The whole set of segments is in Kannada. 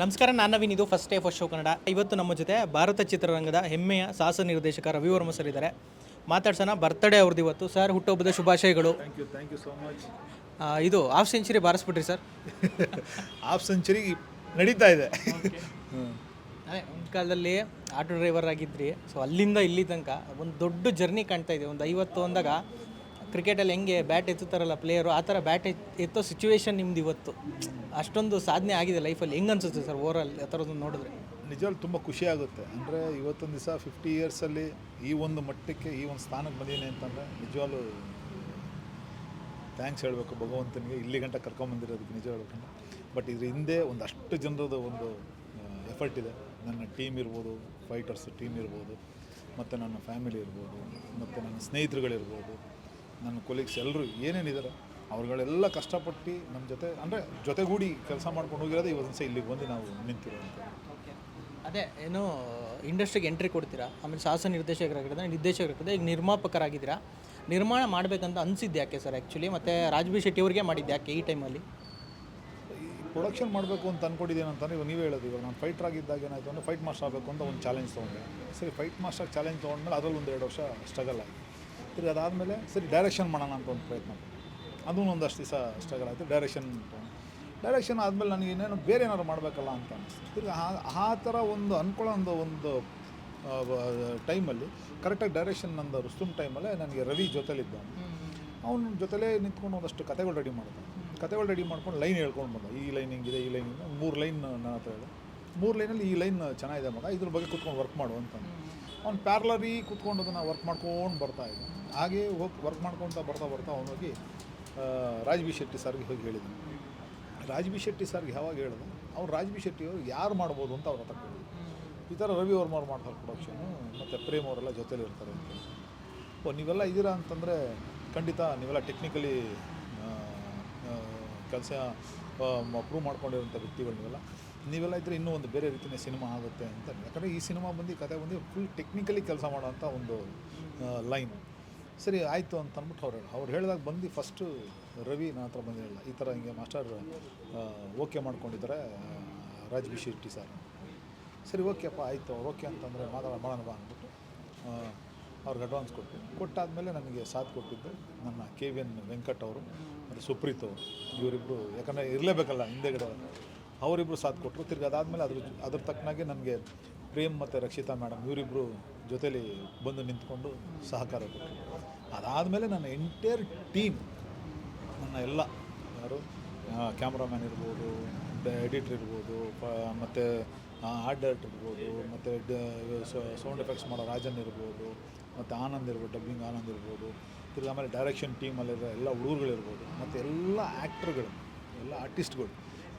ನಮಸ್ಕಾರ ನಾನು ನವೀನ್. ಇದು first day first show Kannada ಇವತ್ತು ನಮ್ಮ ಜೊತೆ ಭಾರತ ಚಿತ್ರರಂಗದ ಹೆಮ್ಮೆಯ ಸಾಹಸ ನಿರ್ದೇಶಕ ರವಿವರ್ಮ ಸರ್ ಇದ್ದಾರೆ. ಮಾತಾಡ್ಸೋಣ ಬರ್ತ್ಡೇ ಅವ್ರದ್ದು ಇವತ್ತು. ಸರ್ ಹುಟ್ಟುಹಬ್ಬದ ಶುಭಾಶಯಗಳು. Thank you thank you so much ಇದು ಹಾಫ್ ಸೆಂಚುರಿ ಬಾರಿಸ್ಬಿಟ್ರಿ ಸರ್ ಹಾಫ್ ಸೆಂಚುರಿ ನಡೀತಾ ಇದೆ. ಅದೇ ಒಂದು ಕಾಲದಲ್ಲಿ ಆಟೋ ಡ್ರೈವರ್ ಆಗಿದ್ರಿ. ಸೊ ಅಲ್ಲಿಂದ ಇಲ್ಲಿ ತನಕ ಒಂದು ದೊಡ್ಡ ಜರ್ನಿ ಕಾಣ್ತಾ ಇದೆ. ಒಂದು ಐವತ್ತು ಅಂದಾಗ ಕ್ರಿಕೆಟಲ್ಲಿ ಹೆಂಗೆ ಬ್ಯಾಟ್ ಎತ್ತುತ್ತಾರಲ್ಲ ಪ್ಲೇಯರು ಆ ಥರ ಬ್ಯಾಟ್ ಎತ್ತೋ ಸಿಚುವೇಶನ್ ನಿಮ್ದು ಇವತ್ತು. ಅಷ್ಟೊಂದು ಸಾಧನೆ ಆಗಿದೆ ಲೈಫಲ್ಲಿ ಹೆಂಗೆ ಅನ್ಸುತ್ತೆ ಸರ್ ಓವರಾಲ್ ಆ ಥರದ್ದು ನೋಡಿದ್ರೆ? ನಿಜವಾಗ್ಲು ತುಂಬ ಖುಷಿ ಆಗುತ್ತೆ. ಅಂದರೆ ಇವತ್ತೊಂದು ದಿವಸ ಫಿಫ್ಟಿ ಇಯರ್ಸಲ್ಲಿ ಈ ಒಂದು ಮಟ್ಟಕ್ಕೆ, ಈ ಒಂದು ಸ್ಥಾನಕ್ಕೆ ಬಂದೀನಿ ಅಂತಂದರೆ ನಿಜವಾಗ್ಲೂ ಥ್ಯಾಂಕ್ಸ್ ಹೇಳಬೇಕು ಭಗವಂತನಿಗೆ. ಇಲ್ಲಿ ಗಂಟ ಕರ್ಕೊಂಬಂದಿರೋದಕ್ಕೆ ನಿಜ ಬಟ್ ಇದ್ರ ಹಿಂದೆ ಒಂದಷ್ಟು ಜನರದ ಒಂದು ಎಫರ್ಟ್ ಇದೆ. ನನ್ನ ಟೀಮ್ ಇರ್ಬೋದು ಫೈಟರ್ಸ್ ಟೀಮ್ ಇರ್ಬೋದು, ಮತ್ತು ನನ್ನ ಫ್ಯಾಮಿಲಿ ಇರ್ಬೋದು, ಮತ್ತು ನನ್ನ ಸ್ನೇಹಿತರುಗಳಿರ್ಬೋದು ನನ್ನ ಕೊಲೀಗ್ಸ್ ಎಲ್ಲರೂ ಏನೇನಿದ್ದಾರೆ ಅವ್ರುಗಳೆಲ್ಲ ಕಷ್ಟಪಟ್ಟು ನಮ್ಮ ಜೊತೆ ಅಂದರೆ ಜೊತೆಗೂಡಿ ಕೆಲಸ ಮಾಡ್ಕೊಂಡು ಹೋಗಿರೋದು ಇವತ್ತು ಸಹ ಇಲ್ಲಿಗೆ ಬಂದು ನಾವು ನಿಂತಿರೋದು. ಅದೇ ಏನು ಇಂಡಸ್ಟ್ರಿಗೆ ಎಂಟ್ರಿ ಕೊಡ್ತೀರಾ? ಆಮೇಲೆ ಸಾಹಸ ನಿರ್ದೇಶಕರಾಗಿರೋದ್ರೆ ನಿರ್ದೇಶಕರಾಗಿರೋದು ಈಗ ನಿರ್ಮಾಪಕರಾಗಿದ್ದೀರಾ? ನಿರ್ಮಾಣ ಮಾಡಬೇಕಂತ ಅನಿಸಿದ್ದು ಯಾಕೆ ಸರ್ ಆ್ಯಕ್ಚುಲಿ ಮತ್ತು ರಾಜ್ಬಿ ಶೆಟ್ಟಿ ಅವ್ರಿಗೆ ಮಾಡಿದ್ದು ಯಾಕೆ ಈ ಟೈಮಲ್ಲಿ ಈ ಪ್ರೊಡಕ್ಷನ್ ಮಾಡಬೇಕು ಅಂತ ಅಂದ್ಕೊಂಡಿದ್ದೇನೆ ಅಂತಂದರೆ ಇವಾಗ ನೀವೇ ಹೇಳೋದು ಇವಾಗ ನಾನು ಫೈಟರ್ ಆಗಿದ್ದಾಗ ಏನಾಯಿತು ಅಂದರೆ ಫೈಟ್ ಮಾಸ್ಟರ್ ಆಗಬೇಕು ಅಂತ ಒಂದು ಚಾಲೆಂಜ್ ತೊಗೊಂಡೆ. ಸರಿ ಫೈಟ್ ಮಾಸ್ಟರ್ ಚಾಲೆಂಜ್ ತೊಗೊಂಡ್ಮೇಲೆ ಅದರಲ್ಲಿ ಒಂದು ಎರಡು ವರ್ಷ ಸ್ಟ್ರಗಲ್ ಆಯಿತು. ತಿರ್ಗಿ ಅದಾದಮೇಲೆ ಸರಿ ಡೈರೆಕ್ಷನ್ ಮಾಡೋಣ ಅಂತ ಒಂದು ಪ್ರಯತ್ನ ಅದೂ ಒಂದಷ್ಟು ದಿವಸ ಸ್ಟ್ರಗಲ್ ಆಯಿತು. ಡೈರೆಕ್ಷನ್ ಡೈರೆಕ್ಷನ್ ಆದಮೇಲೆ ನನಗೆ ಇನ್ನೇನು ಬೇರೆ ಏನಾದ್ರು ಮಾಡಬೇಕಲ್ಲ ಅಂತ ಅನಿಸ್ತು ತಿರ್ಗಿ ಆ ಆ ಥರ ಒಂದು ಅಂದ್ಕೊಳ್ಳೋ ಒಂದು ಒಂದು ಟೈಮಲ್ಲಿ ಕರೆಕ್ಟಾಗಿ ಡೈರೆಕ್ಷನ್ ನಂದು ರುಸ್ತುಮ್ ಟೈಮಲ್ಲೇ ನನಗೆ ರವಿ ಜೊತೆಲಿದ್ದ. ಅವನ ಜೊತೆಲೇ ನಿಂತ್ಕೊಂಡು ಒಂದಷ್ಟು ಕತೆಗಳು ರೆಡಿ ಮಾಡಿದೆ. ಕತೆಗಳು ರೆಡಿ ಮಾಡ್ಕೊಂಡು ಲೈನ್ ಹೇಳ್ಕೊಂಡು ಬಂದ. ಈ ಲೈನ್ ಹಿಂಗಿದೆ, ಈ ಲೈನ್ ಹಿಂಗೆ ಮೂರು ಲೈನ್ ನನ್ನ ಹತ್ರ ಇದೆ. ಮೂರು ಲೈನಲ್ಲಿ ಈ ಲೈನ್ ಚೆನ್ನಾಗಿದೆ ಮಗ. ಇದ್ರ ಬಗ್ಗೆ ಕುತ್ಕೊಂಡು ವರ್ಕ್ ಮಾಡು ಅಂತ. ಅವ್ನು ಪ್ಯಾರ್ಲರಿ ಕುತ್ಕೊಂಡು ಅದನ್ನು ವರ್ಕ್ ಮಾಡ್ಕೊಂಡು ಬರ್ತಾ ಇದ್ದ. ಹಾಗೆ ಹೋಗಿ ವರ್ಕ್ ಮಾಡ್ಕೊತ ಬರ್ತಾ ಬರ್ತಾ ಅವನೋಗಿ ರಾಜ್ ಬಿ ಶೆಟ್ಟಿ ಸರ್ಗೆ ಹೋಗಿ ಹೇಳಿದ್ದಾನೆ ರಾಜ್ಬಿ ಶೆಟ್ಟಿ ಸರ್ಗೆ ಯಾವಾಗ ಹೇಳಿದ್ರು ಅವ್ರು ರಾಜ್ಬಿ ಶೆಟ್ಟಿ ಅವರು ಯಾರು ಮಾಡ್ಬೋದು ಅಂತ ಅವ್ರು ಹತ್ರ ಕೇಳಿದ್ರು ಈ ಥರ ರವಿ ವರ್ಮ ಅವ್ರು ಮಾಡ್ತಾರೆ ಪ್ರೊಡಕ್ಷನು ಮತ್ತು ಪ್ರೇಮ್ ಅವರೆಲ್ಲ ಜೊತೇಲಿ ಇರ್ತಾರೆ ಅಂತ ಓ, ನೀವೆಲ್ಲ ಇದ್ದೀರಾ ಅಂತಂದರೆ ಖಂಡಿತ ನೀವೆಲ್ಲ ಟೆಕ್ನಿಕಲಿ ಕೆಲಸ ಪ್ರೂವ್ ಮಾಡ್ಕೊಂಡಿರೋಂಥ ವ್ಯಕ್ತಿಗಳು ನೀವೆಲ್ಲ. ನೀವೆಲ್ಲ ಇದ್ದರೆ ಇನ್ನೂ ಒಂದು ಬೇರೆ ರೀತಿಯ ಸಿನಿಮಾ ಆಗುತ್ತೆ ಅಂತ. ಯಾಕಂದರೆ ಈ ಸಿನಿಮಾ ಬಂದು ಕತೆ ಬಂದು ಫುಲ್ ಟೆಕ್ನಿಕಲಿ ಕೆಲಸ ಮಾಡೋಂಥ ಒಂದು ಲೈನ್ ಸರಿ, ಆಯಿತು ಅಂತ ಅಂದ್ಬಿಟ್ಟು ಅವ್ರು ಹೇಳಿ ಅವ್ರು ಹೇಳಿದಾಗ ಬಂದು ಫಸ್ಟು ರವಿ ನನ್ನ ಹತ್ರ ಬಂದಿರಲಿಲ್ಲ ಈ ಥರ ಹಿಂಗೆ ಮಾಸ್ಟರ್ ಓಕೆ ಮಾಡ್ಕೊಂಡಿದ್ದಾರೆ ರಾಜ್ ಬಿ ಶೆಟ್ಟಿ ಸರ್ ಸರಿ ಓಕೆಪ್ಪ ಆಯಿತು, ಅವ್ರು ಓಕೆ ಅಂತಂದರೆ ಮಾತಾಡ ಮಾಡೋಣ ಬಾ ಅಂದ್ಬಿಟ್ಟು ಅವ್ರಿಗೆ ಅಡ್ವಾನ್ಸ್ ಕೊಟ್ಟು ಕೊಟ್ಟಾದಮೇಲೆ ನನಗೆ ಸಾಥ್ ಕೊಟ್ಟಿದ್ದು ನನ್ನ ಕೆ ವಿ ಎನ್ ವೆಂಕಟ್ ಅವರು, ಮತ್ತು ಸುಪ್ರೀತ್ ಅವರು. ಇವರಿಬ್ಬರು ಯಾಕಂದರೆ ಇರಲೇಬೇಕಲ್ಲ ಹಿಂದೆಗಡೆ ಅವರಿಬ್ಬರು ಸಾಥ್ ಕೊಟ್ಟರು ತಿರ್ಗಿ ಅದಾದಮೇಲೆ ಅದ್ರ ಅದ್ರ ತಕ್ಕನಾಗೆ ನನಗೆ ಪ್ರೇಮ್ ಮತ್ತು ರಕ್ಷಿತಾ ಮೇಡಮ್ ಇವರಿಬ್ಬರು ಜೊತೇಲಿ ಬಂದು ನಿಂತ್ಕೊಂಡು ಸಹಕಾರ ಕೊಟ್ಟರು ಅದಾದಮೇಲೆ ನನ್ನ ಎಂಟೈರ್ ಟೀಮ್ ನನ್ನ ಎಲ್ಲ ಯಾರು ಕ್ಯಾಮ್ರಾಮ್ಯಾನ್ ಇರ್ಬೋದು ಎಡಿಟ್ರ್ ಇರ್ಬೋದು ಮತ್ತು ಆರ್ಟ್ ಡೈರೆಕ್ಟರ್ ಇರ್ಬೋದು, ಮತ್ತು ಸೌಂಡ್ ಎಫೆಕ್ಟ್ಸ್ ಮಾಡೋ ರಾಜನ್ ಇರ್ಬೋದು, ಮತ್ತು ಆನಂದ್ ಇರ್ಬೋದು ಡಬ್ಬಿಂಗ್ ಆನಂದ್ ಇರ್ಬೋದು, ತಿರ್ಗಿ ಆಮೇಲೆ ಡೈರೆಕ್ಷನ್ ಟೀಮಲ್ಲಿರೋ ಎಲ್ಲ ಹುಡುಗರುಗಳಿರ್ಬೋದು ಮತ್ತು ಎಲ್ಲ ಆ್ಯಕ್ಟ್ರುಗಳು ಎಲ್ಲ ಆರ್ಟಿಸ್ಟ್ಗಳು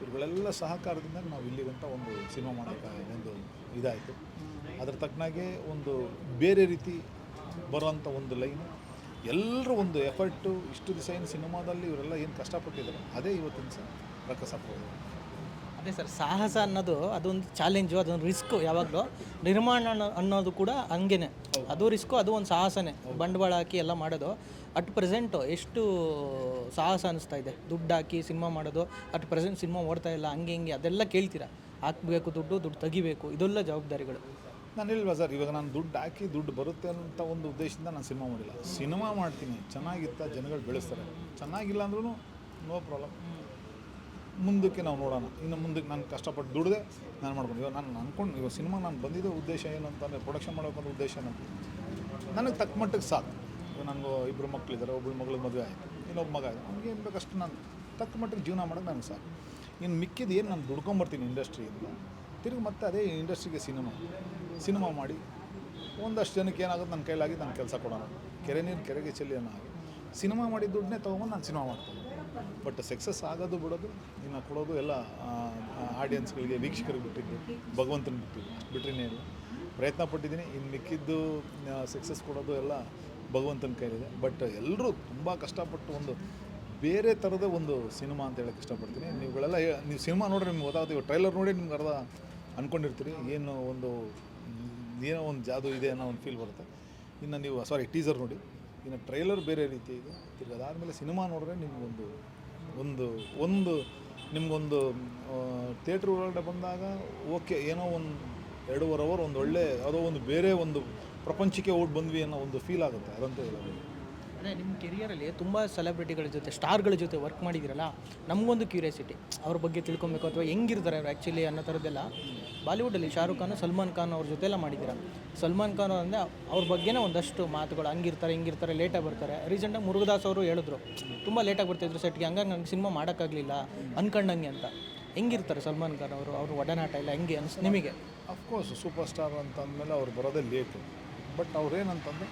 ಇವುಗಳೆಲ್ಲ ಸಹಕಾರದಿಂದ ನಾವು ಇಲ್ಲಿ ಗಂಟ ಒಂದು ಸಿನಿಮಾ ಮಾಡೋಕ್ಕೆ ಒಂದು ಇದಾಯಿತು. ಅದ್ರ ತಕ್ಕನಾಗೆ ಒಂದು ಬೇರೆ ರೀತಿ ಬರುವಂಥ ಒಂದು ಲೈನು ಎಲ್ಲರೂ ಒಂದು ಎಫರ್ಟು ಇಷ್ಟು ದಿವಸ ಏನು ಸಿನಿಮಾದಲ್ಲಿ ಇವರೆಲ್ಲ ಏನು ಕಷ್ಟಪಟ್ಟಿದ್ದಾರೆ ಅದೇ ಇವತ್ತಿನ ಸರ್ ರಕ್ಕಸಪ್ಬೋದು ಅದೇ ಸರ್ ಸಾಹಸ ಅನ್ನೋದು ಅದೊಂದು ಚಾಲೆಂಜು ಅದೊಂದು ರಿಸ್ಕ್ ಯಾವಾಗಲೂ. ನಿರ್ಮಾಣ ಅನ್ನೋ- ಅನ್ನೋದು ಕೂಡ ಹಂಗೇನೆ. ಅದು ರಿಸ್ಕು ಅದು ಒಂದು ಸಾಹಸನೇ. ಬಂಡವಾಳ ಹಾಕಿ ಎಲ್ಲ ಮಾಡೋದು. ಅಟ್ ಪ್ರೆಸೆಂಟು ಎಷ್ಟು ಸಾಹಸ ಅನ್ನಿಸ್ತಾ ಇದೆ? ದುಡ್ಡು ಹಾಕಿ ಸಿನಿಮಾ ಮಾಡೋದು ಅಟ್ ಪ್ರೆಸೆಂಟ್ ಸಿನಿಮಾ ಓಡ್ತಾ ಇಲ್ಲ ಹಂಗೆ ಹಿಂಗೆ ಅದೆಲ್ಲ ಕೇಳ್ತೀರಾ? ಹಾಕಬೇಕು ದುಡ್ಡು ದುಡ್ಡು ತೆಗಿಬೇಕು ಇದೆಲ್ಲ ಜವಾಬ್ದಾರಿಗಳು. ನಾನು ಇಲ್ವಾ ಸರ್? ಇವಾಗ ನಾನು ದುಡ್ಡು ಹಾಕಿ ದುಡ್ಡು ಬರುತ್ತೆ ಅಂತ ಒಂದು ಉದ್ದೇಶದಿಂದ ನಾನು ಸಿನಿಮಾ ಮಾಡಿಲ್ಲ. ಸಿನಿಮಾ ಮಾಡ್ತೀನಿ. ಚೆನ್ನಾಗಿತ್ತ, ಜನಗಳು ಬೆಳೆಸ್ತಾರೆ. ಚೆನ್ನಾಗಿಲ್ಲ ಅಂದ್ರೂ ನೋ ಪ್ರಾಬ್ಲಮ್. ಮುಂದಕ್ಕೆ ನಾವು ನೋಡೋಣ. ಇನ್ನು ಮುಂದಕ್ಕೆ ನಾನು ಕಷ್ಟಪಟ್ಟು ದುಡ್ದೆ ನಾನು ಮಾಡ್ಕೊಂಡು ಇವಾಗ ನಾನು ಅಂದ್ಕೊಂಡು ಇವಾಗ ಸಿನಿಮಾ ನಾನು ಬಂದಿದ್ದ ಉದ್ದೇಶ ಏನು ಅಂತಂದರೆ ಪ್ರೊಡಕ್ಷನ್ ಮಾಡೋಕ್ಕಂತ ಉದ್ದೇಶ ಏನಂತ ನನಗೆ ತಕ್ಕ ಮಟ್ಟಿಗೆ ಸಾಕು. ಇವಾಗ ನನಗೂ ಇಬ್ಬರು ಮಕ್ಕಳಿದ್ದಾರೆ ಒಬ್ಬಳು ಮಗಳ ಮದುವೆ ಆಯಿತು. ಇನ್ನೊಬ್ಬ ಮಗ ಆಯಿತು. ಅವ್ನಿಗೆ ಏನು ಬೇಕಷ್ಟು ನಾನು ತಕ್ಕ ಮಟ್ಟಿಗೆ ಜೀವನ ಮಾಡೋದು ನನಗೆ ಸಾಕು. ಇನ್ನು ಮಿಕ್ಕಿದ ಏನು ನಾನು ದುಡ್ಕೊಂಬರ್ತೀನಿ ಇಂಡಸ್ಟ್ರಿಯಿಂದ ತಿರುಗಿ ಮತ್ತೆ ಅದೇ ಇಂಡಸ್ಟ್ರಿಗೆ ಸಿನಿಮಾ. ಸಿನಿಮಾ ಮಾಡಿ ಒಂದಷ್ಟು ಜನಕ್ಕೆ ಏನಾಗುತ್ತೆ, ನನ್ನ ಕೈಲಾಗಿ ನಾನು ಕೆಲಸ ಕೊಡೋಣ. ಕೆರೆ ನೀರು ಕೆರೆಗೆ ಚೆಲ್ಲಿ ಅನ್ನೋ ಹಾಗೆ. ಸಿನಿಮಾ ಮಾಡಿ ದುಡ್ಡನ್ನೇ ತೊಗೊಂಡು ನಾನು ಸಿನಿಮಾ ಮಾಡ್ತೀನಿ. ಬಟ್ ಸಕ್ಸಸ್ ಆಗೋದು, ಬಿಡೋದು, ಇನ್ನು ಕೊಡೋದು ಎಲ್ಲ ಆಡಿಯನ್ಸ್ಗಳಿಗೆ ವೀಕ್ಷಕರಿಗೆ ಬಿಟ್ಟಿದ್ದು, ಭಗವಂತನ ಬಿಟ್ಟಿದ್ದು, ಬಿಟ್ರಿನೇ ಇಲ್ಲ. ಪ್ರಯತ್ನ ಪಟ್ಟಿದ್ದೀನಿ. ಇನ್ನು ಮಿಕ್ಕಿದ್ದು ಸಕ್ಸಸ್ ಕೊಡೋದು ಎಲ್ಲ ಭಗವಂತನ ಕೈಲಿದೆ. ಬಟ್ ಎಲ್ಲರೂ ತುಂಬ ಕಷ್ಟಪಟ್ಟು ಒಂದು ಬೇರೆ ಥರದ ಒಂದು ಸಿನಿಮಾ ಅಂತ ಹೇಳಕ್ಕೆ ಇಷ್ಟಪಡ್ತೀನಿ. ನೀವುಗಳೆಲ್ಲ ನೀವು ಸಿನಿಮಾ ನೋಡ್ರಿ, ನಿಮ್ಗೆ ಗೊತ್ತಾಗುತ್ತೆ. ಟ್ರೈಲರ್ ನೋಡಿ ನಿಮ್ಗೆ ಅರ್ಧ ಅಂದ್ಕೊಂಡಿರ್ತೀರಿ ಏನು ಒಂದು ಏನೋ ಒಂದು ಜಾದು ಇದೆ ಅನ್ನೋ ಒಂದು ಫೀಲ್ ಬರುತ್ತೆ. ಇನ್ನು ನೀವು ಸಾರಿ ಟೀಸರ್ ನೋಡಿ. ಇನ್ನು ಟ್ರೈಲರ್ ಬೇರೆ ರೀತಿ ಇದೆ. ತಿರ್ಗಿ ಅದಾದಮೇಲೆ ಸಿನಿಮಾ ನೋಡಿದ್ರೆ ನಿಮಗೊಂದು, ಒಂದು ಒಂದು, ನಿಮಗೊಂದು ಥಿಯೇಟ್ರ್ ಒಳಗಡೆ ಬಂದಾಗ ಓಕೆ ಏನೋ ಒಂದು ಎರಡೂವರೆ ಅವರ್ ಒಂದು ಒಳ್ಳೆ, ಯಾವುದೋ ಒಂದು ಬೇರೆ ಒಂದು ಪ್ರಪಂಚಕ್ಕೆ ಓಡ್ ಬಂದ್ವಿ ಅನ್ನೋ ಒಂದು ಫೀಲ್ ಆಗುತ್ತೆ, ಅದಂತೂ ಹೇಳೋದು. ಅದೇ ನಿಮ್ಮ ಕೆರಿಯರಲ್ಲಿ ತುಂಬ ಸೆಲೆಬ್ರಿಟಿಗಳ ಜೊತೆ ಸ್ಟಾರ್ಗಳ ಜೊತೆ ವರ್ಕ್ ಮಾಡಿದ್ದೀರಲ್ಲ ನಮಗೊಂದು ಕ್ಯೂರಿಯಾಸಿಟಿ ಅವ್ರ ಬಗ್ಗೆ ತಿಳ್ಕೊಬೇಕು ಅಥವಾ ಹೆಂಗಿರ್ತಾರೆ ಅವ್ರು ಆ್ಯಕ್ಚುಲಿ ಅನ್ನೋ ಥರದ್ದೆಲ್ಲ ಬಾಲಿವುಡಲ್ಲಿ ಶಾರುಖ್ ಖಾನ್, ಸಲ್ಮಾನ್ ಖಾನ್ ಅವ್ರ ಜೊತೆ ಎಲ್ಲ ಮಾಡಿದ್ದೀರ ಸಲ್ಮಾನ್ ಖಾನ್ ಅಂದರೆ ಅವ್ರ ಬಗ್ಗೆನೇ ಒಂದಷ್ಟು ಮಾತುಗಳು, ಹಂಗಿರ್ತಾರೆ, ಹಿಂಗಿರ್ತಾರೆ ಲೇಟಾಗಿ ಬರ್ತಾರೆ. ರೀಸೆಂಟಾಗಿ ಮುರುಘದಾಸ್ ಅವರು ಹೇಳಿದ್ರು, ತುಂಬ ಲೇಟಾಗಿ ಬರ್ತಿದ್ರು ಸೆಟ್ಗೆ ಹಂಗಾಗಿ ನಂಗೆ ಸಿನಿಮಾ ಮಾಡೋಕ್ಕಾಗಲಿಲ್ಲ, ಅನ್ಕಂಡಂಗೆ ಅಂತ. ಹೆಂಗಿರ್ತಾರೆ ಸಲ್ಮಾನ್ ಖಾನ್ ಅವರು, ಅವ್ರ ಒಡನಾಟ ಇಲ್ಲ ಹೆಂಗೆ ಅನ್ಸ್ ನಿಮಗೆ? ಅಫ್ಕೋರ್ಸ್ ಸೂಪರ್ ಸ್ಟಾರ್ ಅಂತ ಅಂದಮೇಲೆ ಅವ್ರು ಬರೋದೇ ಲೇಟು ಬಟ್ ಅವ್ರೇನಂತಂದ್ರೆ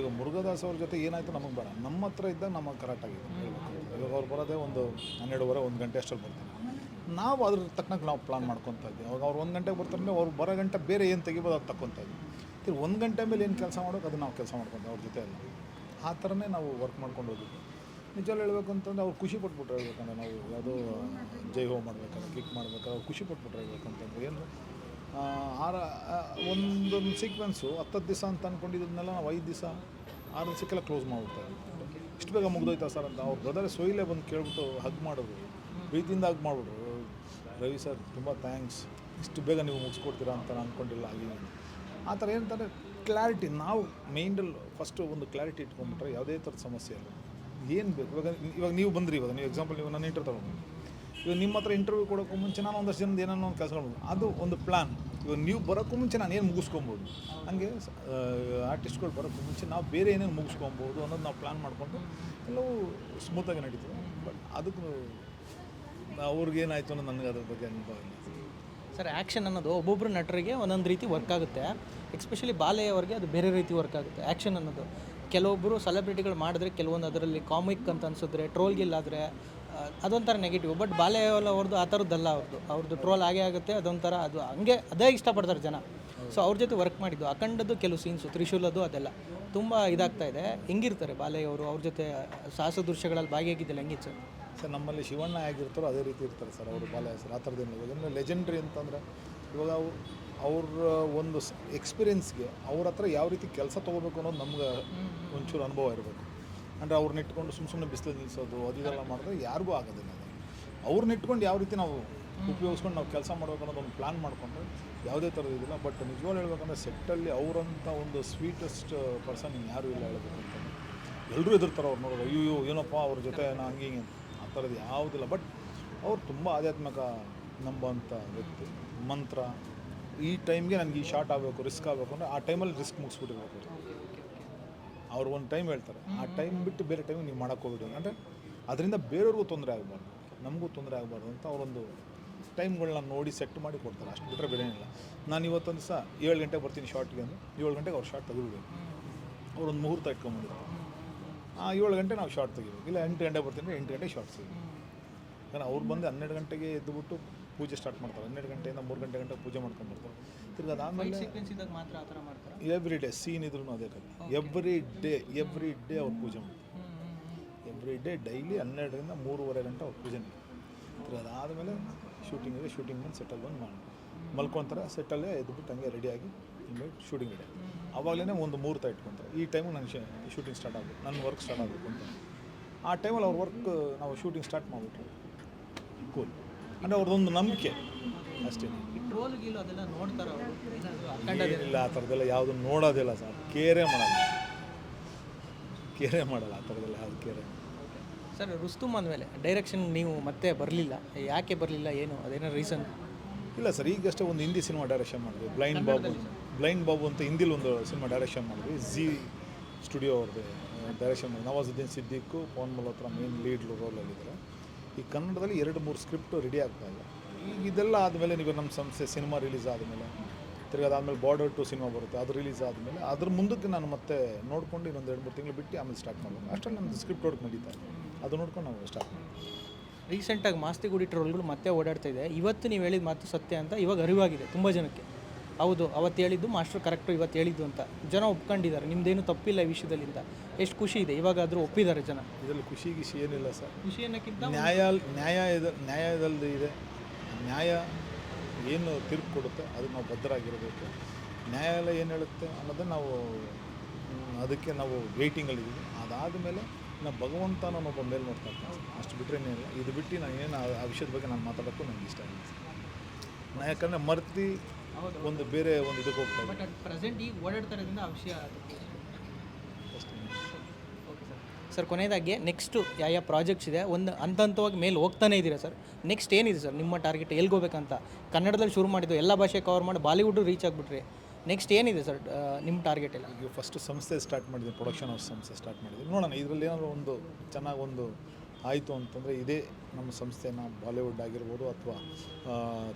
ಈಗ ಮುರುಘದಾಸ್ ಅವ್ರ ಜೊತೆ ಏನಾಯಿತು ನಮಗೆ ಬೇಡ. ನಮ್ಮ ಹತ್ರ ಇದ್ದಾಗ ನಮಗೆ ಕರೆಕ್ಟಾಗಿದೆ ಇವಾಗ ಅವ್ರು ಬರೋದೇ ಒಂದು ಹನ್ನೆರಡುವರೆ, ಒಂದು ಗಂಟೆ ಅಷ್ಟರಲ್ಲಿ ಬರ್ತಾರೆ. ನಾವು ಅದ್ರ ತಕ್ಕನಾಗಿ ನಾವು ಪ್ಲಾನ್ ಮಾಡ್ಕೊತಾ ಇದ್ವಿ. ಅವಾಗ ಅವ್ರು ಒಂದು ಗಂಟೆಗೆ ಬರ್ತಾರೆ ಅವ್ರು ಬರೋ ಗಂಟೆ ಬೇರೆ ಏನು ತೆಗಿಬೋದು ಅದು ತಕ್ಕೊತಾ ಇದ್ವಿ. ತಿರ್ಗಿ ಒಂದು ಗಂಟೆ ಮೇಲೆ ಏನು ಕೆಲಸ ಮಾಡೋಕೆ ಅದು ನಾವು ಕೆಲಸ ಮಾಡ್ಕೊತೀವಿ ಅವ್ರ ಜೊತೆ ಎಲ್ಲ. ಆ ಥರನೇ ನಾವು ವರ್ಕ್ ಮಾಡ್ಕೊಂಡು ಹೋಗಿದ್ವಿ. ನಿಜವಾಗ್ಲೂ ಹೇಳಬೇಕು ಅಂತಂದ್ರೆ ಅವ್ರು ಖುಷಿ ಪಟ್ಬಿಟ್ರೆ ಹೇಳ್ಬೇಕಂದ್ರೆ ನಾವು ಯಾವುದೋ ಜೈ ಹೋ ಮಾಡ್ಬೇಕಾದ್ರೆ ಕ್ಲಿಕ್ ಮಾಡ್ಬೇಕಾದ್ರೆ ಅವ್ರು ಖುಷಿ ಪಟ್ಬಿಟ್ರೆ ಹೇಳ್ಬೇಕಂತಂದ್ರೆ ಏನು ಆರ ಒಂದೊಂದು ಸೀಕ್ವೆನ್ಸು ಹತ್ತು ದಿವಸ ಅಂತ ಅಂದ್ಕೊಂಡಿದ್ದನ್ನೆಲ್ಲ ನಾವು ಐದು ದಿವಸ, ಆರು ದಿವಸಕ್ಕೆಲ್ಲ ಕ್ಲೋಸ್ ಮಾಡ್ಬಿಡ್ತಾರೆ ಇಷ್ಟು ಬೇಗ ಮುಗ್ದೋಯ್ತಾ ಸರ್ ಅಂತ. ಅವ್ರ ಬ್ರದರ್ ಸೊಯ್ಲೇ ಬಂದು ಕೇಳ್ಬಿಟ್ಟು ಹಗ್ ಮಾಡಿದ್ರು. ಪ್ರೀತಿಯಿಂದ ಹಗ್ ಮಾಡಿಬಿಟ್ರು ರವಿ ಸರ್, ತುಂಬ ಥ್ಯಾಂಕ್ಸ್ ಇಷ್ಟು ಬೇಗ ನೀವು ಮುಗಿಸ್ಕೊಡ್ತೀರಾ ಅಂತ ನಾನು ಅಂದ್ಕೊಂಡಿಲ್ಲ ಅಲ್ಲಿ. ಆ ಥರ ಏನಂತಂದರೆ ಕ್ಲಾರಿಟಿ ನಾವು ಮೈಂಡಲ್ಲಿ ಫಸ್ಟು ಒಂದು ಕ್ಲಾರಿಟಿ ಇಟ್ಕೊಂಡ್ಬಿಟ್ರೆ ಯಾವುದೇ ಥರದ ಸಮಸ್ಯೆ ಇಲ್ಲ. ಏನು ಬೇಕು? ಇವಾಗ ಇವಾಗ ನೀವು ಬಂದ್ರಿ, ಇವಾಗ ನೀವು ಎಕ್ಸಾಂಪಲ್ ನೀವು ನನ್ನ ಇಂಟರ್ ತಗೊಂಡು ಇವಾಗ ನಿಮ್ಮ ಹತ್ರ ಇಂಟರ್ವ್ಯೂ ಕೊಡೋಕ್ಕೂ ಮುಂಚೆ ನಾನು ಒಂದಷ್ಟು ಜನದ ಏನೋ ಒಂದು ಕೆಲಸ ಮಾಡ್ಬೋದು ಅದು ಒಂದು ಪ್ಲ್ಯಾನ್ ಇವಾಗ ನೀವು ಬರೋಕ್ಕೂ ಮುಂಚೆ ನಾನು ಏನು ಮುಗಿಸ್ಕೊಬೋದು ಹಂಗೆ ಆರ್ಟಿಸ್ಟ್ಗಳು ಬರೋಕ್ಕೂ ಮುಂಚೆ ನಾವು ಬೇರೆ ಏನೇನು ಮುಗಿಸ್ಕೊಬೋದು ಅನ್ನೋದು ನಾವು ಪ್ಲ್ಯಾನ್ ಮಾಡಿಕೊಂಡು ಎಲ್ಲವೂ ಸ್ಮೂತಾಗಿ ನಡೀತದೆ. ಬಟ್ ಅದಕ್ಕೂ ಅವ್ರಿಗೇನಾಯಿತು ಅನ್ನೋ ನನಗೆ ಅದ್ರ ಬಗ್ಗೆ ಅನುಭವ ಸರ್ ಆ್ಯಕ್ಷನ್ ಅನ್ನೋದು ಒಬ್ಬೊಬ್ಬರು ನಟರಿಗೆ ಒಂದೊಂದು ರೀತಿ ವರ್ಕ್ ಆಗುತ್ತೆ. ಎಕ್ಸ್ಪೆಷಲಿ ಬಾಲೆ ಅದು ಬೇರೆ ರೀತಿ ವರ್ಕ್ ಆಗುತ್ತೆ. ಆ್ಯಕ್ಷನ್ ಅನ್ನೋದು. ಕೆಲವೊಬ್ಬರು ಸೆಲೆಬ್ರಿಟಿಗಳು ಮಾಡಿದ್ರೆ, ಕೆಲವೊಂದು ಅದರಲ್ಲಿ ಕಾಮಿಕ್ ಅಂತ ಅನ್ಸಿದ್ರೆ ಟ್ರೋಲ್ಗಿಲ್ಲಾದರೆ ಅದೊಂಥರ ನೆಗೆಟಿವ್ ಬಟ್ ಬಾಲೆ ಅವ್ರದ್ದು ಆ ಥರದ್ದಲ್ಲ ಅವ್ರದ್ದು ಅವ್ರದ್ದು ಟ್ರೋಲ್ ಆಗೇ ಆಗುತ್ತೆ, ಅದೊಂಥರ ಅದು ಹಂಗೆ ಅದೇ ಇಷ್ಟಪಡ್ತಾರೆ ಜನ. ಸೊ ಅವ್ರ ಜೊತೆ ವರ್ಕ್ ಮಾಡಿದ್ದು, ಅಖಂಡದ್ದು ಕೆಲವು ಸೀನ್ಸು ತ್ರಿಶೂಲದ್ದು ಅದೆಲ್ಲ. ತುಂಬ ಇದಾಗ್ತಾ ಇದೆ. ಹೆಂಗಿರ್ತಾರೆ ಬಾಲ್ಯ ಅವರು ಜೊತೆ ಸಾಹಸ ದೃಶ್ಯಗಳಲ್ಲಿ ಭಾಗಿಯಾಗಿದ್ದಿಲ್ಲ ಹೆಂಗಿತ್ತು ಸರ್? ನಮ್ಮಲ್ಲಿ ಶಿವಣ್ಣ ಹೇಗಿರ್ತಾರೋ ಅದೇ ರೀತಿ ಇರ್ತಾರೆ ಸರ್ ಅವರು ಬಾಲ್ಯ ಸರ್ ಆ ಥರದ್ದೇನಿಲ್ಲ ಇವಾಗ ಲೆಜೆಂಡ್ರಿ ಅಂತಂದರೆ ಇವಾಗ ಅವು ಅವ್ರ ಒಂದು ಎಕ್ಸ್ಪೀರಿಯನ್ಸ್ಗೆ ಅವ್ರ ಹತ್ರ ಯಾವ ರೀತಿ ಕೆಲಸ ತೊಗೋಬೇಕು ಅನ್ನೋದು ನಮ್ಗೆ ಒಂಚೂರು ಅನುಭವ ಇರಬೇಕು. ಅಂದರೆ ಅವ್ರನ್ನ ಇಟ್ಕೊಂಡು ಸುಮ್ಮ ಸುಮ್ಮನೆ ಬಿಸಿಲು ನಿಲ್ಲಿಸೋದು ಅದು ಇದೆಲ್ಲ ಮಾಡಿದ್ರೆ ಯಾರಿಗೂ ಆಗೋದಿಲ್ಲ ಅದು. ಅವ್ರನ್ನ ಇಟ್ಕೊಂಡು ಯಾವ ರೀತಿ ನಾವು ಉಪಯೋಗಿಸ್ಕೊಂಡು ನಾವು ಕೆಲಸ ಮಾಡಬೇಕು ಅನ್ನೋದು ಒಂದು ಪ್ಲ್ಯಾನ್ ಮಾಡಿಕೊಂಡ್ರೆ ಯಾವುದೇ ಥರದ್ದು ಇದಿಲ್ಲ ಬಟ್ ನಿಜವಾಗ್ಲೂ ಹೇಳ್ಬೇಕಂದ್ರೆ ಸೆಟ್ಟಲ್ಲಿ ಅವರಂಥ ಒಂದು ಸ್ವೀಟೆಸ್ಟ್ ಪರ್ಸನ್ ಯಾರೂ ಇಲ್ಲ ಹೇಳಬೇಕು ಅಂತ ಎಲ್ಲರೂ ಎದುರ್ತಾರೆ ಅವ್ರು ನೋಡೋದು ಅಯ್ಯೋ ಏನಪ್ಪ ಅವ್ರ ಜೊತೆ ನಾ ಹಂಗೆ ಹಿಂಗೆ ಆ ಥರದ್ದು ಯಾವುದಿಲ್ಲ ಬಟ್ ಅವ್ರು ತುಂಬ ಆಧ್ಯಾತ್ಮಿಕ ನಂಬುವಂಥ ವ್ಯಕ್ತಿ. ಮಂತ್ರ ಈ ಟೈಮ್ಗೆ ನನಗೆ ಈ ಶಾರ್ಟ್ ಆಗಬೇಕು ರಿಸ್ಕ್ ಆಗಬೇಕು ಅಂದರೆ ಆ ಟೈಮಲ್ಲಿ ರಿಸ್ಕ್ ಮುಗಿಸ್ಬಿಟ್ಟಿರ್ಬೇಕು ಅವ್ರು ಒಂದು ಟೈಮ್ ಹೇಳ್ತಾರೆ, ಆ ಟೈಮ್ ಬಿಟ್ಟು ಬೇರೆ ಟೈಮ್ ನೀವು ಮಾಡೋಕ್ಕೆ ಹೋಗ್ಬಿಡಿ ಅಂದರೆ ಅದರಿಂದ ಬೇರೆಯವ್ರಿಗೂ ತೊಂದರೆ ಆಗಬಾರ್ದು, ನಮಗೂ ತೊಂದರೆ ಆಗಬಾರ್ದು ಅಂತ ಅವರೊಂದು ಟೈಮ್ಗಳನ್ನ ನೋಡಿ ಸೆಟ್ ಮಾಡಿ ಕೊಡ್ತಾರೆ. ಅಷ್ಟು ಬಿಟ್ಟರೆ ಬೇರೆ ಏನಿಲ್ಲ ನಾನು ಇವತ್ತೊಂದು ದಿವಸ ಏಳು ಗಂಟೆಗೆ ಬರ್ತೀನಿ ಶಾರ್ಟ್ಗೆ ಅಂದರೆ ಏಳು ಗಂಟೆಗೆ ಅವ್ರು ಶಾರ್ಟ್ ತೆಗಿಬೇಕು ಅವ್ರೊಂದು ಮುಹೂರ್ತ ಇಟ್ಕೊಂಬಂದಿರ್ತಾರೆ ಆ ಏಳು ಗಂಟೆ ನಾವು ಶಾರ್ಟ್ ತೆಗಿಬೇಕು. ಇಲ್ಲ ಎಂಟು ಗಂಟೆ ಬರ್ತೀನಿ ಎಂಟು ಗಂಟೆ ಶಾರ್ಟ್ ತೆಗಿಬೇಕು. ಯಾಕಂದ್ರೆ ಅವ್ರು ಬಂದು ಹನ್ನೆರಡು ಗಂಟೆಗೆ ಎದ್ದುಬಿಟ್ಟು ಪೂಜೆ ಸ್ಟಾರ್ಟ್ ಮಾಡ್ತಾರೆ. ಹನ್ನೆರಡು ಗಂಟೆಯಿಂದ ಮೂರು ಗಂಟೆ ಗಂಟೆ ಪೂಜೆ ಮಾಡ್ಕೊಂಡು ಬರ್ತಾರೆ. ತಿರ್ಗಿ ಅದಾದಮೇಲೆ ಸೀಕ್ವೆನ್ಸ್ ಇದ್ದಾಗ ಮಾತ್ರ ಆ ಥರ ಮಾಡ್ತಾರೆ? ಎವ್ರಿ ಡೇ ಸೀನ್ ಇದ್ರೂ ಅದೇ ಕತೆ ಎವ್ರಿ ಡೇ ಎವ್ರಿ ಡೇ ಅವ್ರು ಪೂಜೆ ಮಾಡ್ತಾರೆ. ಎವ್ರಿ ಡೇ ಡೈಲಿ ಹನ್ನೆರಡರಿಂದ ಮೂರುವರೆ ಗಂಟೆ ಅವ್ರು ಪೂಜೆ ಮಾಡ್ತಾರೆ. ತಿರ್ಗಿ ಅದಾದಮೇಲೆ ಶೂಟಿಂಗ್ ಇದೆ ಶೂಟಿಂಗ್ ಬಂದು ಸೆಟ್ಟಲ್ಲಿ ಬಂದು ಮಾಡಿ ಮಲ್ಕೊತಾರೆ ಸೆಟ್ಟಲ್ಲೇ ಎದ್ಬಿಟ್ಟು ಹಂಗೆ ರೆಡಿಯಾಗಿ ಶೂಟಿಂಗ್ ಇದೆ. ಆವಾಗಲೇ ಒಂದು ಮುಹೂರ್ತ ಇಟ್ಕೊತಾರೆ. ಈ ಟೈಮು ನನ್ನ ಶೂಟಿಂಗ್ ಸ್ಟಾರ್ಟ್ ಆಗಬೇಕು ನನ್ನ ವರ್ಕ್ ಸ್ಟಾರ್ಟ್ ಆಗಬೇಕು ಅಂತ. ಆ ಟೈಮಲ್ಲಿ ಅವ್ರ ವರ್ಕ್ ನಾವು ಶೂಟಿಂಗ್ ಸ್ಟಾರ್ಟ್ ಮಾಡಿಬಿಟ್ರೆ ಕೂಲ್ ಅಂದರೆ ಅವ್ರದ್ದೊಂದು ನಂಬಿಕೆ. ಅಷ್ಟೇ. ಇಲ್ಲ ಆ ಥರದ್ದೆಲ್ಲ ಯಾವುದು ನೋಡೋದಿಲ್ಲ ಸರ್. ಕೇರೇ ಮಾಡಲ್ಲ. ಕೇರೇ ಮಾಡಲ್ಲ ಆ ಥರದ್ದೆಲ್ಲ ಯಾವುದು ಕೇರೆ. ಸರ್ ರುಸ್ತುಮ್ ಅಂದಮೇಲೆ ಡೈರೆಕ್ಷನ್ ನೀವು ಮತ್ತೆ ಬರಲಿಲ್ಲ. ಯಾಕೆ ಬರಲಿಲ್ಲ ಏನು? ಅದೇನೋ ರೀಸನ್ ಇಲ್ಲ ಸರ್ ಈಗಷ್ಟೇ ಒಂದು ಹಿಂದಿ ಸಿನಿಮಾ ಡೈರೆಕ್ಷನ್ ಮಾಡಿದ್ವಿ. ಬ್ಲೈಂಡ್ ಬಾಬು ಬ್ಲೈಂಡ್ ಬಾಬು ಅಂತ ಹಿಂದಿಲಿ ಒಂದು ಸಿನಿಮಾ ಡೈರೆಕ್ಷನ್ ಮಾಡಿದ್ವಿ. ಜಿ ಸ್ಟುಡಿಯೋ ಅವ್ರದ್ದು ಡೈರೆಕ್ಷನ್ ಮಾಡಿ ನವಾಜುದ್ದೀನ್ ಸಿದ್ದಿಕ್ಕು ಪವನ್ ಮಲ್ಹೋತ್ರ ಮೇನ್ ಲೀಡ್ ರೋಲಲ್ಲಿದ್ದಾರೆ ಈ ಕನ್ನಡದಲ್ಲಿ ಎರಡು ಮೂರು ಸ್ಕ್ರಿಪ್ಟು ರೆಡಿ ಆಗ್ತಾ ಇಲ್ಲ ಈಗ ಇದೆಲ್ಲ ಆದಮೇಲೆ ನೀವು ನಮ್ಮ ಸಂಸ್ಥೆ ಸಿನಿಮಾ ರಿಲೀಸ್ ಆದಮೇಲೆ, ತಿರ್ಗಿ ಅದಾದಮೇಲೆ ಬಾರ್ಡರ್ ಟು ಸಿನಿಮಾ ಬರುತ್ತೆ, ಅದು ರಿಲೀಸ್ ಆದಮೇಲೆ ಅದ್ರ ಮುಂದಕ್ಕೆ ನಾನು ಮತ್ತೆ ನೋಡ್ಕೊಂಡು ಇನ್ನೊಂದು ಎರಡು ಮೂರು ತಿಂಗಳು ಬಿಟ್ಟು ಆಮೇಲೆ ಸ್ಟಾರ್ಟ್ ಮಾಡಬೇಕು. ಅಷ್ಟೇ ನಮ್ಮದು ಸ್ಕ್ರಿಪ್ಟ್ ವರ್ಕ್ ನಡೀತಾ ಇದೆ. ಅದು ನೋಡ್ಕೊಂಡು ನಾವು ಸ್ಟಾರ್ಟ್ ಮಾಡ್ತೀವಿ ರೀಸೆಂಟಾಗಿ ಮಾಸ್ತಿಗುಡಿ ಟ್ರೋಲ್ಗಳು ಮತ್ತೆ ಓಡಾಡ್ತಾ ಇದೆ. ಇವತ್ತು ನೀವು ಹೇಳಿದ ಮಾತು ಸತ್ಯ ಅಂತ, ಇವಾಗ ಅರಿವಾಗಿದೆ ತುಂಬ ಜನಕ್ಕೆ. ಹೌದು ಅವತ್ತು ಹೇಳಿದ್ದು ಮಾಸ್ಟರ್ ಕರೆಕ್ಟು ಇವತ್ತು ಹೇಳಿದ್ದು ಅಂತ. ಜನ ಒಪ್ಕೊಂಡಿದ್ದಾರೆ ನಿಮ್ದೇನು ತಪ್ಪಿಲ್ಲ ಈ ವಿಷಯದಲ್ಲಿ ಅಂತ ಎಷ್ಟು ಖುಷಿ ಇದೆ ಇವಾಗಾದರೂ ಒಪ್ಪಿದ್ದಾರೆ ಜನ. ಇದರಲ್ಲಿ ಖುಷಿ ಗಿಷಿ ಏನಿಲ್ಲ ಸರ್. ಖುಷಿ ಅನ್ನೋಕ್ಕಿಂತ ನ್ಯಾಯ ನ್ಯಾಯ ನ್ಯಾಯದಲ್ಲಿ ಇದೆ. ನ್ಯಾಯ ಏನು ತೀರ್ಪು ಕೊಡುತ್ತೆ ಅದು ನಾವು ಬದ್ಧರಾಗಿರಬೇಕು ನ್ಯಾಯಾಲಯ ಏನು ಹೇಳುತ್ತೆ ಅನ್ನೋದನ್ನು ನಾವು ಅದಕ್ಕೆ ನಾವು ವೇಟಿಂಗಲ್ಲಿದ್ದೀವಿ. ಅದಾದ ಮೇಲೆ ನಾ ಭಗವಂತ ನಾನೊಬ್ಬ ಮೇಲೆ ನೋಡ್ತಾ ಇರ್ತೀನಿ. ಅಷ್ಟು ಬಿಟ್ಟರೆ ಏನಿಲ್ಲ. ಇದು ಬಿಟ್ಟು ನಾನು ಏನು ಆ- ವಿಷಯದ ಬಗ್ಗೆ ನಾನು ಮಾತಾಡೋಕ್ಕೂ ನನಗೆ ಇಷ್ಟ ಇಲ್ಲ ಸರ್. ನಾ ಯಾಕಂದರೆ ಮರ್ತಿ ಒಂದು ಬೇರೆ ಒಂದು ಇದಕ್ಕೆ ಹೋಗ್ತಾ ಬಟ್ ಅಟ್ ಪ್ರೆಸೆಂಟ್ ಈಗ ಓಡಾಡ್ತಾ ಇರೋದ್ರಿಂದ ಸರ್ ಸರ್ ಕೊನೆಯದಾಗಿ ನೆಕ್ಸ್ಟು ಯಾವ ಯಾವ ಪ್ರಾಜೆಕ್ಟ್ಸ್ ಇದೆ? ಒಂದು ಹಂತ ಹಂತವಾಗಿ ಮೇಲೆ ಹೋಗ್ತಾನೆ ಇದ್ದೀರಾ ಸರ್ ನೆಕ್ಸ್ಟ್ ಏನಿದೆ ಸರ್ ನಿಮ್ಮ ಟಾರ್ಗೆಟ್ ಎಲ್ಲಿಗೆ ಹೋಗ್ಬೇಕಂತ? ಕನ್ನಡದಲ್ಲಿ ಶುರು ಮಾಡಿದ್ದು ಎಲ್ಲ ಭಾಷೆ ಕವರ್ ಮಾಡಿ ಬಾಲಿವುಡ್ ರೀಚ್ ಆಗಿಬಿಟ್ರಿ. ನೆಕ್ಸ್ಟ್ ಏನಿದೆ ಸರ್ ನಿಮ್ಮ ಟಾರ್ಗೆಟ್ ಎಲ್ಲ? ಈಗ ಫಸ್ಟ್ ಸಂಸ್ಥೆ ಸ್ಟಾರ್ಟ್ ಮಾಡಿದ್ದೀನಿ ಪ್ರೊಡಕ್ಷನ್ ಹೌಸ್ ಸಂಸ್ಥೆ ಸ್ಟಾರ್ಟ್ ಮಾಡಿದ್ದೀನಿ ನೋಡೋಣ ಇದರಲ್ಲಿ ಏನಾದರೂ ಒಂದು ಚೆನ್ನಾಗಿ ಒಂದು ಆಯಿತು ಅಂತಂದರೆ ಇದೇ ನಮ್ಮ ಸಂಸ್ಥೆನ ಬಾಲಿವುಡ್ ಆಗಿರ್ಬೋದು ಅಥವಾ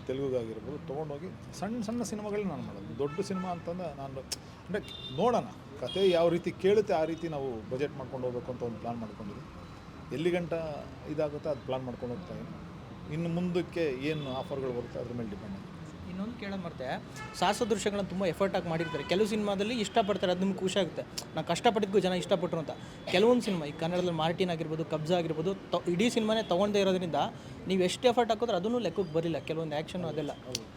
ತೆಲುಗುಗಾಗಿರ್ಬೋದು, ತೊಗೊಂಡೋಗಿ ಸಣ್ಣ ಸಣ್ಣ ಸಿನಿಮಾಗಳನ್ನ ನಾನು ಮಾಡೋದು. ದೊಡ್ಡ ಸಿನಿಮಾ ಅಂತಂದ್ರೆ ನಾನು ಅಂದರೆ ನೋಡೋಣ, ಕತೆ ಯಾವ ರೀತಿ ಕೇಳುತ್ತೆ ಆ ರೀತಿ ನಾವು ಬಜೆಟ್ ಮಾಡ್ಕೊಂಡು ಹೋಗ್ಬೇಕು ಅಂತ ಒಂದು ಪ್ಲ್ಯಾನ್ ಮಾಡ್ಕೊಂಡಿದ್ದೀವಿ ಎಲ್ಲಿ ಗಂಟ ಇದಾಗುತ್ತೋ ಅದು ಪ್ಲ್ಯಾನ್ ಮಾಡ್ಕೊಂಡು ಹೋಗ್ತಾ ಇನ್ನು ಮುಂದಕ್ಕೆ ಏನು ಆಫರ್ಗಳು ಬರುತ್ತೆ ಅದ್ರ ಮೇಲೆ ಡಿಪೆಂಡ್ ಇನ್ನೊಂದು ಕೇಳೋ ಮರ್ತೆ ಸಾಹಸ ದೃಶ್ಯಗಳನ್ನ ತುಂಬ ಎಫರ್ಟ್ ಆಗಿ ಮಾಡಿರ್ತಾರೆ. ಕೆಲವು ಸಿನಿಮಾದಲ್ಲಿ ಇಷ್ಟಪಡ್ತಾರೆ ಅದು ನಿಮ್ಗೆ ಖುಷಿ ಆಗುತ್ತೆ. ನಾನು ಕಷ್ಟಪಟ್ಟಿದ್ದಕ್ಕೂ ಜನ ಇಷ್ಟಪಟ್ಟರು ಅಂತ. ಕೆಲವೊಂದು ಸಿನಿಮಾ ಈ ಕನ್ನಡದಲ್ಲಿ ಮಾರ್ಟಿನ್ ಆಗಿರ್ಬೋದು ಕಬ್ಜಾ ಆಗಿರ್ಬೋದು ತ ಇಡೀ ಸಿನಿಮಾನೇ ತೊಗೊಂಡೇ ಇರೋದ್ರಿಂದ ನೀವು ಎಷ್ಟು ಎಫರ್ಟ್ ಹಾಕಿದ್ರೆ ಅದನ್ನು ಲೆಕ್ಕಕ್ಕೆ ಬರಲಿಲ್ಲ. ಕೆಲವೊಂದು ಆ್ಯಕ್ಷನ್ ಅದೆಲ್ಲ.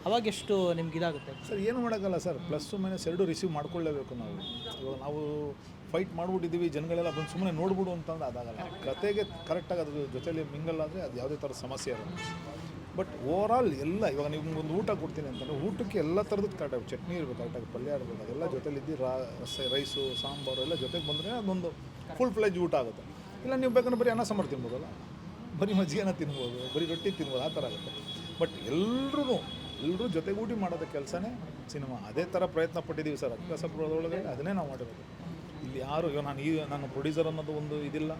ಅವಾಗ ಎಷ್ಟು ನಿಮ್ಗೆ ಇದಾಗುತ್ತೆ? ಸರ್ ಏನು ಮಾಡೋಕ್ಕಲ್ಲ ಸರ್. ಪ್ಲಸ್ಸು ಮೈನಸ್ ಎರಡು ರಿಸೀವ್ ಮಾಡ್ಕೊಳ್ಳೇಬೇಕು ನಾವು. ಇವಾಗ ನಾವು ಫೈಟ್ ಮಾಡ್ಬಿಟ್ಟಿದ್ದೀವಿ ಜನಗಳೆಲ್ಲ ಬಂದು ಸುಮ್ಮನೆ ನೋಡ್ಬಿಡು ಅಂತಂದ್ರೆ ಅದಾಗಲ್ಲ. ಕತೆಗೆ ಕರೆಕ್ಟಾಗಿ ಅದ್ರ ಜೊತೆಯಲ್ಲಿ ಮಿಂಗಲ್ ಆದರೆ ಅದು ಯಾವುದೇ ಥರ ಸಮಸ್ಯೆ ಇರಲ್ಲ. ಬಟ್ ಓವರಾಲ್ ಎಲ್ಲ ಇವಾಗ ನಿಮ್ಗೆ ಒಂದು ಊಟ ಕೊಡ್ತೀನಿ ಅಂತಂದರೆ ಊಟಕ್ಕೆ ಎಲ್ಲ ಥರದ್ದು ಕರೆಕ್ಟಾಗಿ ಚಟ್ನಿ ಇರಬೇಕು ಕರೆಕ್ಟಾಗಿ ಪಲ್ಯ ಇರಬೇಕು ಅದೆಲ್ಲ ಜೊತೆಲಿದ್ದು ರಾ ರೈಸು ಸಾಂಬಾರು ಎಲ್ಲ ಜೊತೆಗೆ ಬಂದರೆ ಅದೊಂದು ಫುಲ್ ಫ್ಲೆಜ್ ಊಟ ಆಗುತ್ತೆ. ಇಲ್ಲ ನೀವು ಬೇಕಂದ್ರೆ ಬರೀ ಅನ್ನ ಸಾಂಬಾರು ತಿನ್ಬೋದಲ್ಲ? ಬರೀ ಮಜ್ಜಿಗೆನ ತಿನ್ಬೋದು ಬರೀ ರೊಟ್ಟಿ ತಿನ್ಬೋದು ಆ ಥರ ಆಗುತ್ತೆ. ಬಟ್ ಎಲ್ರೂ ಎಲ್ಲರೂ ಜೊತೆಗೂಡಿ ಮಾಡೋದ ಕೆಲಸನೇ ಸಿನಿಮಾ. ಅದೇ ಥರ ಪ್ರಯತ್ನ ಪಟ್ಟಿದ್ದೀವಿ ಸರ್. ಅಕ್ಕಸಬ್ರದೊಳಗೆ ಅದನ್ನೇ ನಾವು ಮಾಡಿರೋದು. ಇಲ್ಲಿ ಯಾರು ಇವಾಗ ನಾನು ಈ ನಾನು ಪ್ರೊಡ್ಯೂಸರ್ ಅನ್ನೋದು ಒಂದು ಇದಿಲ್ಲ.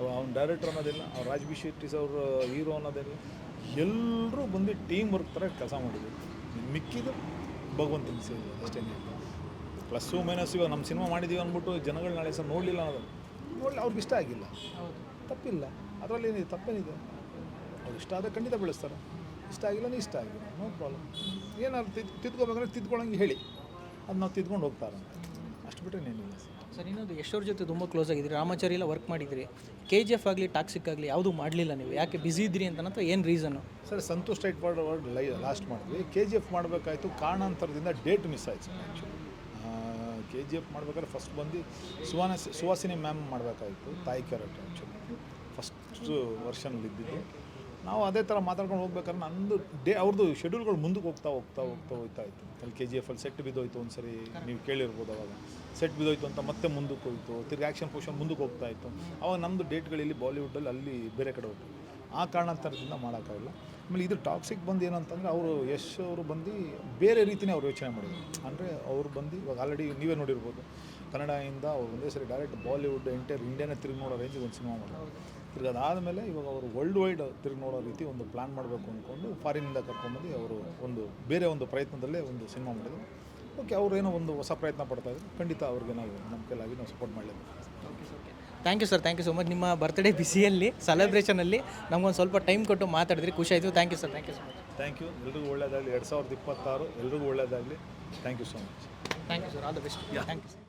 ಅವ್ನ ಡೈರೆಕ್ಟರ್ ಅನ್ನೋದಿಲ್ಲ ಅವ್ರು ರಾಜ್ಬಿ ಶೆಟ್ಟಿ ಅವ್ರ ಹೀರೋ ಅನ್ನೋದಿಲ್ಲ. ಎಲ್ಲರೂ ಬಂದು ಟೀಮ್ ವರ್ಕ್ ಥರ ಕೆಲಸ ಮಾಡಿದ್ರು. ಮಿಕ್ಕಿದ್ದು ಭಗವಂತನ ಸೇರಿ ಅಷ್ಟೇ ಪ್ಲಸ್ಸು ಮೈನಸ್ ಇವಾಗ ನಮ್ಮ ಸಿನಿಮಾ ಮಾಡಿದ್ದೀವಿ ಅಂದ್ಬಿಟ್ಟು ಜನಗಳು ನಾಳೆ ಸಹ ನೋಡಲಿಲ್ಲ ಅನ್ನೋದು ನೋಡಲಿ ಅವ್ರಿಗೆ ಇಷ್ಟ ಆಗಿಲ್ಲ. ತಪ್ಪಿಲ್ಲ. ಅದರಲ್ಲಿ ಏನಿದೆ? ತಪ್ಪೇನಿದೆ. ಅವ್ರು ಇಷ್ಟ ಆದರೆ ಖಂಡಿತ ಬೆಳೆಸ್ತಾರೆ. ಇಷ್ಟ ಆಗಿಲ್ಲ ಇಷ್ಟ ಆಗಿಲ್ಲ. ನೋ ಪ್ರಾಬ್ಲಮ್ ಏನಾದ್ರು ತಿದ್ ತಿದ್ಕೋಬೇಕಂದ್ರೆ ತಿದ್ಕೊಳ್ಳೋಂಗೆ ಹೇಳಿ. ಅದು ನಾವು ತಿದ್ಕೊಂಡು ಹೋಗ್ತಾರೆ ಅಷ್ಟು ಬಿಟ್ಟರೆ ಏನಿಲ್ಲ ಸರ್. ಸರ್, ಇನ್ನೊಂದು ಎಷ್ಟೋರ ಜೊತೆ ತುಂಬ ಕ್ಲೋಸ್ ಆಗಿದ್ರಿ. ರಾಮಾಚಾರಿ ಎಲ್ಲ ವರ್ಕ್ ಮಾಡಿದ್ರಿ. ಕೆ ಜಿ ಎಫ್ ಆಗಲಿ ಟಾಕ್ಸಿಕ್ ಆಗಲಿ, ಯಾವುದೂ ಮಾಡಲಿಲ್ಲ ನೀವು? ಯಾಕೆ ಬ್ಯುಸಿ ಇದ್ರಿ ಅಂತ ಏನು ರೀಸನ್ನು ಸರ್, ಸಂತೋಷ್ ಟೈಟ್ ವರ್ಡ್ ಅವಾರ್ಡ್ ಲೈ ಲಾಸ್ಟ್ ಮಾಡಿದ್ವಿ. ಕೆ ಜಿ ಎಫ್ ಮಾಡಬೇಕಾಯ್ತು, ಕಾರಣಾಂತರದಿಂದ ಡೇಟ್ ಮಿಸ್ ಆಯ್ತು sir actually K G F ಮಾಡ್ಬೇಕಾದ್ರೆ ಫಸ್ಟ್ ಬಂದು ಸುವಾನ ಸುವಾಸಿನಿ ಮ್ಯಾಮ್ ಮಾಡಬೇಕಾಯ್ತು, ತಾಯಿ ಕ್ಯಾರೆಕ್ಟರ್ ಆ್ಯಕ್ಚುಲಿ ಫಸ್ಟ್ ವರ್ಷನಲ್ಲಿ ಇದ್ದಿದ್ದು ನಾವು ಅದೇ ಥರ ಮಾತಾಡ್ಕೊಂಡು ಹೋಗ್ಬೇಕಾದ್ರೆ ನಂದು ಡೇ ಅವ್ರದ್ದು ಶೆಡ್ಯೂಲ್ಗಳು ಮುಂದಕ್ಕೆ ಹೋಗ್ತಾ ಹೋಗ್ತಾ ಹೋಗ್ತಾ ಹೋಗ್ತಾ ಇತ್ತು. ಅಲ್ಲಿ ಕೆ ಜಿ ಎಫಲ್ಲಿ ಸೆಟ್ ಬಿದ್ದೋಯ್ತು ಒಂದು ಸರಿ ನೀವು ಕೇಳಿರ್ಬೋದು ಅವಾಗ. ಸೆಟ್ ಬಿದ್ದೋಯ್ತು ಅಂತ ಮತ್ತೆ ಮುಂದಕ್ಕೆ ಹೋಯಿತು. ತಿರ್ಗಿ ಆ್ಯಕ್ಷನ್ ಪೋಷನ್ ಮುಂದಕ್ಕೆ ಹೋಗ್ತಾ ಇತ್ತು. ಅವಾಗ ನಮ್ಮದು ಡೇಟ್ಗಳಲ್ಲಿ ಬಾಲಿವುಡಲ್ಲಿ ಅಲ್ಲಿ ಬೇರೆ ಕಡೆ ಹೋಗ್ತು ಆ ಕಾರಣಾಂತರದಿಂದ ಮಾಡೋಕ್ಕಾಗಲ್ಲ ಆಮೇಲೆ ಇದು ಟಾಕ್ಸಿಕ್ ಬಂದು ಏನಂತಂದರೆ ಅವರು ಯಶ್ ಅವರು ಬಂದು ಬೇರೆ ರೀತಿನೇ ಅವ್ರು ಯೋಚನೆ ಮಾಡಿದ್ರು. ಅಂದರೆ ಅವ್ರು ಬಂದು ಇವಾಗ ಆಲ್ರೆಡಿ ನೀವೇ ನೋಡಿರ್ಬೋದು. ಕನ್ನಡದಿಂದ ಅವ್ರು ಒಂದೇ ಸರಿ ಡೈರೆಕ್ಟ್ ಬಾಲಿವುಡ್ ಎಂಟೈರ್ ಇಂಡಿಯಾನೇ ತಿರುಗಿ ನೋಡೋ ರೇಂಜಿಗೆ ಒಂದು ಸಿನಿಮಾ ಮಾಡಿದ್ರು ತಿರ್ಗಿ ಅದಾದಮೇಲೆ ಇವಾಗ ಅವರು ವರ್ಲ್ಡ್ ವೈಡ್ ತಿರುಗಿ ನೋಡೋ ರೀತಿ ಒಂದು ಪ್ಲ್ಯಾನ್ ಮಾಡಬೇಕು ಅಂದ್ಕೊಂಡು ಫಾರಿನಿಂದ ಕರ್ಕೊಂಬಂದು ಅವರು ಒಂದು ಬೇರೆ ಒಂದು ಪ್ರಯತ್ನದಲ್ಲೇ ಒಂದು ಸಿನಿಮಾ ಮಾಡಿದ್ರು. ಓಕೆ ಏನೋ ಒಂದು ಹೊಸ ಪ್ರಯತ್ನ ಪಡ್ತಾ ಇದ್ರು. ಖಂಡಿತ ಅವ್ರಿಗೆ ನಾವು ನಮ್ಮ ಕೈಲಾಗಿ ನಾವು ಸಪೋರ್ಟ್ ಮಾಡಲೇಬೇಕು. Thank you sir thank you so much ನಿಮ್ಮ ಬರ್ತ್ಡೇ ಬಿಸಿಯಲ್ಲಿ ಸೆಲೆಬ್ರೇಷನಲ್ಲಿ ನಮಗೊಂದು ಸ್ವಲ್ಪ ಟೈಮ್ ಕೊಟ್ಟು ಮಾತಾಡಿದ್ರಿ ಖುಷಿ ಆಯಿತು. Thank you sir thank you so much thank you ಎಲ್ರಿಗೂ ಒಳ್ಳೆಯದಾಗಲಿ ಎರಡು ಸಾವಿರದ ಇಪ್ಪತ್ತಾರು ಎಲ್ರಿಗೂ ಒಳ್ಳೆಯದಾಗಲಿ thank you so much thank you sir all the best thank you